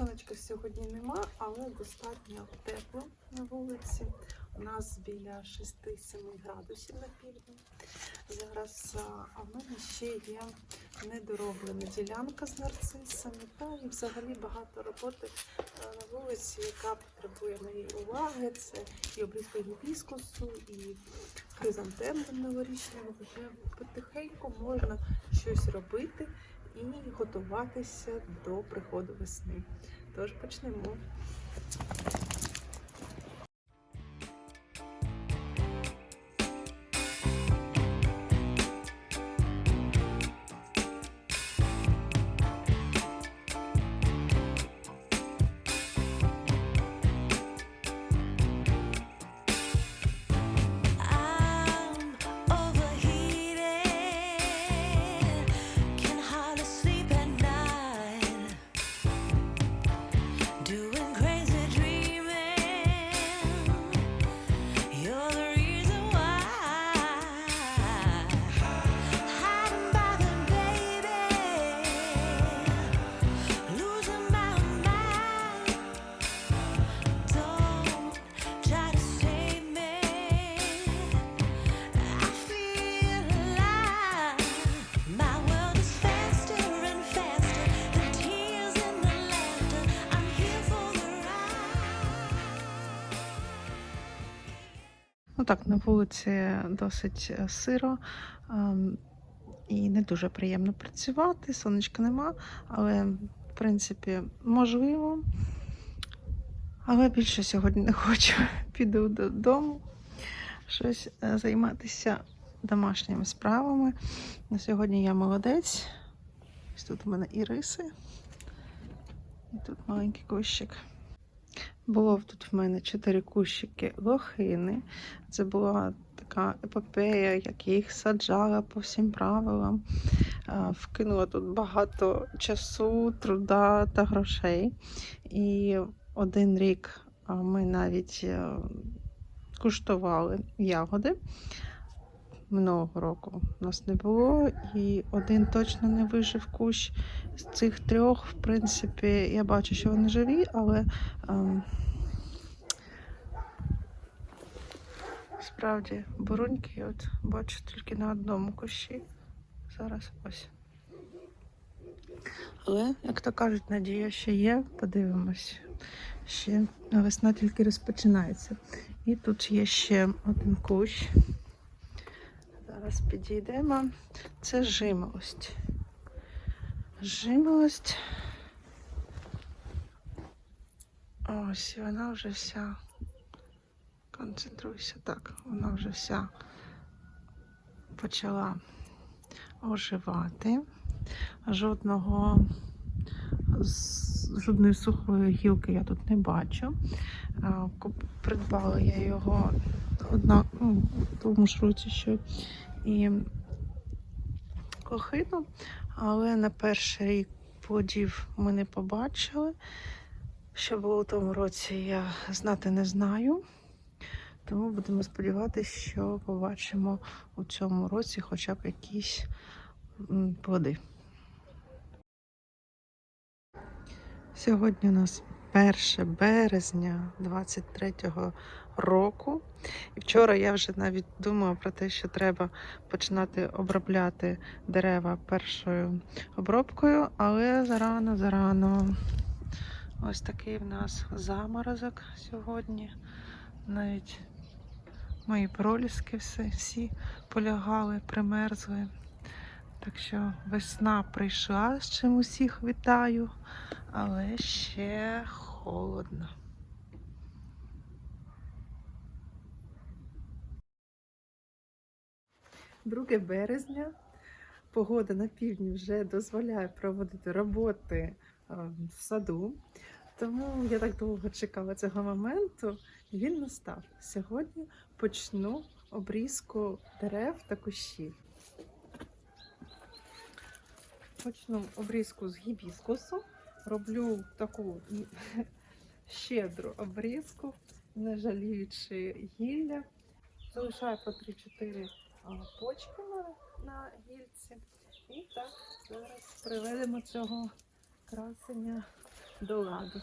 Сонечка сьогодні нема, але достатньо тепло на вулиці. У нас біля 6-7 градусів на півдні. Зараз а, в мене ще є недороблена ділянка з нарцисами, та і взагалі багато роботи на вулиці, яка потребує моєї уваги. Це і обрізка гібіскусу, і хризантем новорічного. Вже потихеньку можна щось робити і готуватися до приходу весни. Тож почнемо. Так, на вулиці досить е, сиро ем, і не дуже приємно працювати. Сонечка нема, але в принципі можливо. Але більше сьогодні не хочу. Піду додому, щось е, займатися домашніми справами. На сьогодні я молодець. Ось тут у мене і риси, і тут маленький кущик. Було тут в мене чотири кущики лохини. Це була така епопея, як я їх саджала по всім правилам. Вкинула тут багато часу, труда та грошей. І один рік ми навіть е, куштували ягоди. Минулого року у нас не було, і один точно не вижив кущ. З цих трьох, в принципі, я бачу, що вони живі, але ем, справді буруньки от бачу тільки на одному кущі. Зараз ось. Але, як то кажуть, надія ще є. Подивимось. Ще весна тільки розпочинається. І тут є ще один кущ. Зараз підійдемо. Це жимолость. Жимолость. Ось і вона вже вся. Концентруйся так. Вона вже вся почала оживати. Жодного жодної сухої гілки я тут не бачу. Придбала я його одна, ну, в тому ж році, що і кохину, але на перший рік плодів ми не побачили. Що було в тому році, я знати не знаю. Тому будемо сподіватися, що побачимо у цьому році хоча б якісь плоди. Сьогодні у нас 1 березня 23-го року. І вчора я вже навіть думала про те, що треба починати обробляти дерева першою обробкою, але зарано, зарано. Ось такий в нас заморозок сьогодні. Навіть мої проліски всі, всі полягали, примерзли. Так що весна прийшла, з чим усіх вітаю, але ще холодно. Друге березня. Погода на півдні вже дозволяє проводити роботи е, в саду. Тому я так довго чекала цього моменту, і він настав. Сьогодні почну обрізку дерев та кущів. Почну обрізку з гібіскусу. Роблю таку щедру обрізку, не жаліючи гілля. Залишаю по 3-4 почки на, гільці. І так зараз приведемо цього красення до ладу.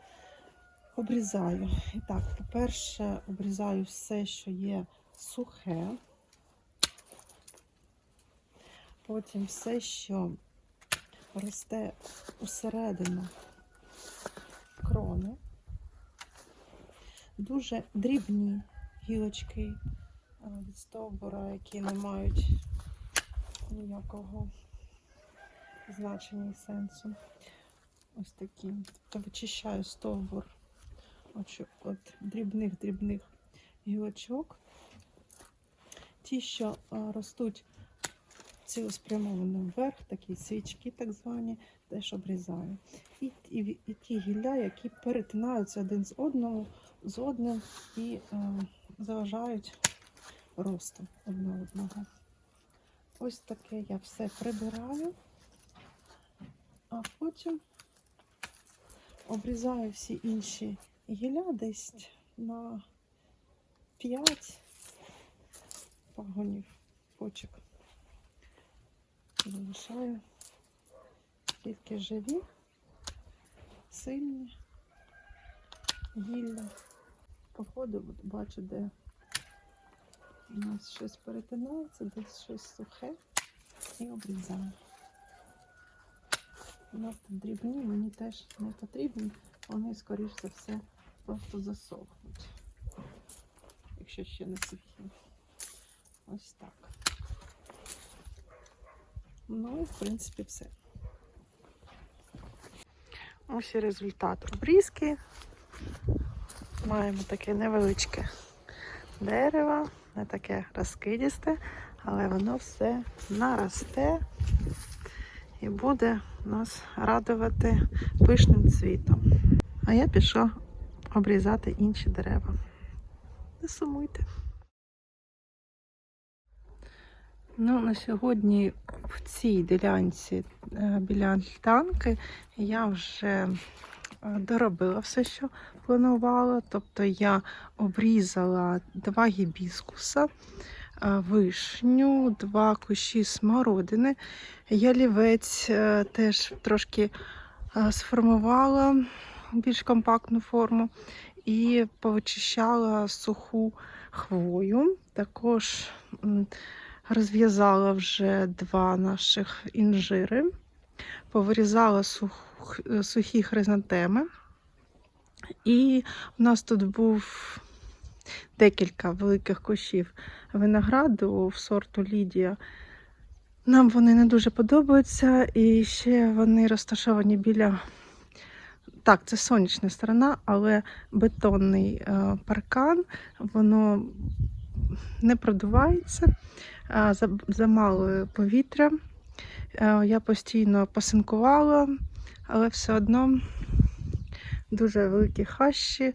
обрізаю. І так, по-перше, обрізаю все, що є сухе. Потім все, що росте усередину крони. Дуже дрібні гілочки е, від стовбура, які не мають ніякого значення і сенсу. Ось такі. Тобто вичищаю стовбур от, дрібних-дрібних гілочок. Ті, що а, ростуть цілеспрямовано вверх, такі свічки так звані, теж обрізаю. І, і, і ті гілля, які перетинаються один з одного з одним і е, заважають росту одне одного. Ось таке я все прибираю а потім обрізаю всі інші гілля десь на 5 пагонів почок. Залишаю тільки живі, сильні гілля. По ходу бачу, де у нас щось перетинається, десь щось сухе і обрізаю. Тут дрібні, мені теж не потрібні. Вони, скоріш за все, просто засохнуть. Якщо ще не сухі. Ось так. Ну і в принципі все. Ось і результат обрізки. Маємо таке невеличке дерево, не таке розкидісте, але воно все наросте і буде нас радувати пишним цвітом. А я пішла обрізати інші дерева. Не сумуйте. Ну, на сьогодні в цій ділянці е, біля альтанки я вже е, доробила все, що планувала. Тобто я обрізала два гібіскуса, е, вишню, два кущі смородини. Ялівець теж трошки сформувала більш компактну форму і повичищала суху хвою. Також розв'язала вже два наших інжири, повирізала сух, сухі хризантеми. І у нас тут був декілька великих кущів винограду в сорту Лідія. Нам вони не дуже подобаються, і ще вони розташовані біля. Так, це сонячна сторона, але бетонний е, паркан, воно не продувається, замало повітря. Е, я постійно пасинкувала, але все одно дуже великі хащі,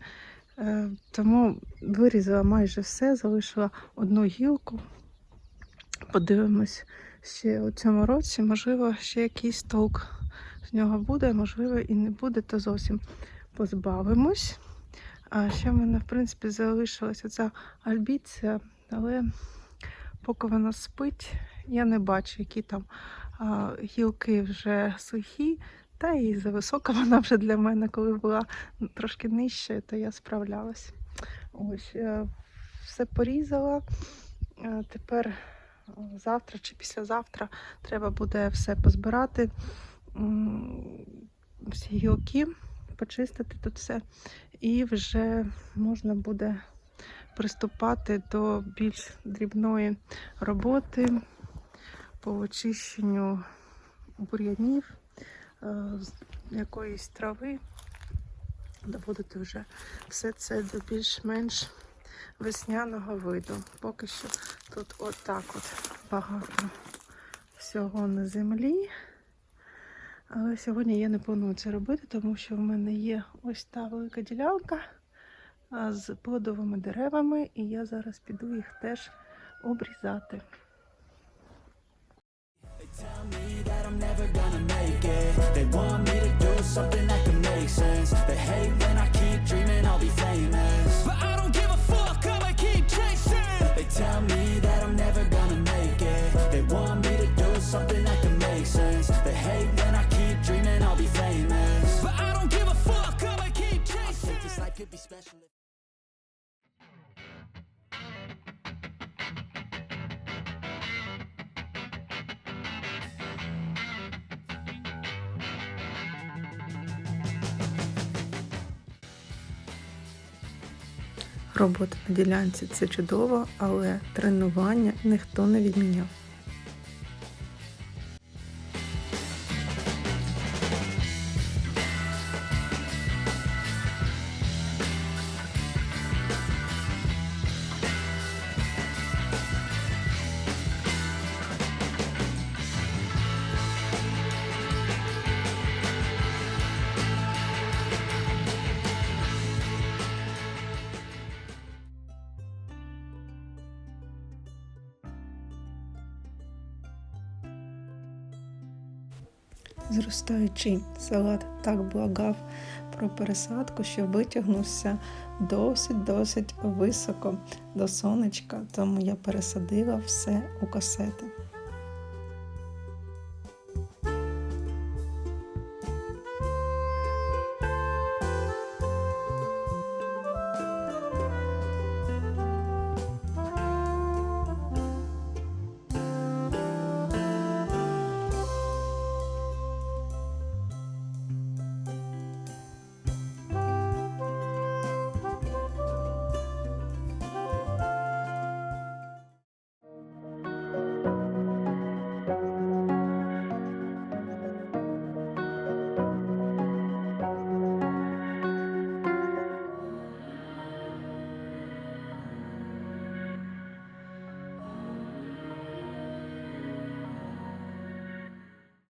е, тому вирізала майже все, залишила одну гілку. Подивимось ще у цьому році, можливо, ще якийсь толк нього буде, можливо, і не буде, то зовсім позбавимось. А ще в мене, в принципі, залишилася ця альбіція, але поки вона спить, я не бачу, які там а, гілки вже сухі, та і зависока вона вже для мене, коли була трошки нижче, то я справлялась. Ось, е, все порізала. Е, Тепер завтра чи післязавтра треба буде все позбирати, всі гілки, почистити тут все, і вже можна буде приступати до більш дрібної роботи по очищенню бур'янів, е, якоїсь трави, доводити вже все це до більш-менш весняного виду. Поки що тут отак от багато всього на землі. Але сьогодні я не планую це робити, тому що в мене є ось та велика ділянка з плодовими деревами, і я зараз піду їх теж обрізати. They tell me that Робота на ділянці це чудово, але тренування ніхто не відміняв. Зростаючий салат так благав про пересадку, що витягнувся досить-досить високо до сонечка, тому я пересадила все у касети.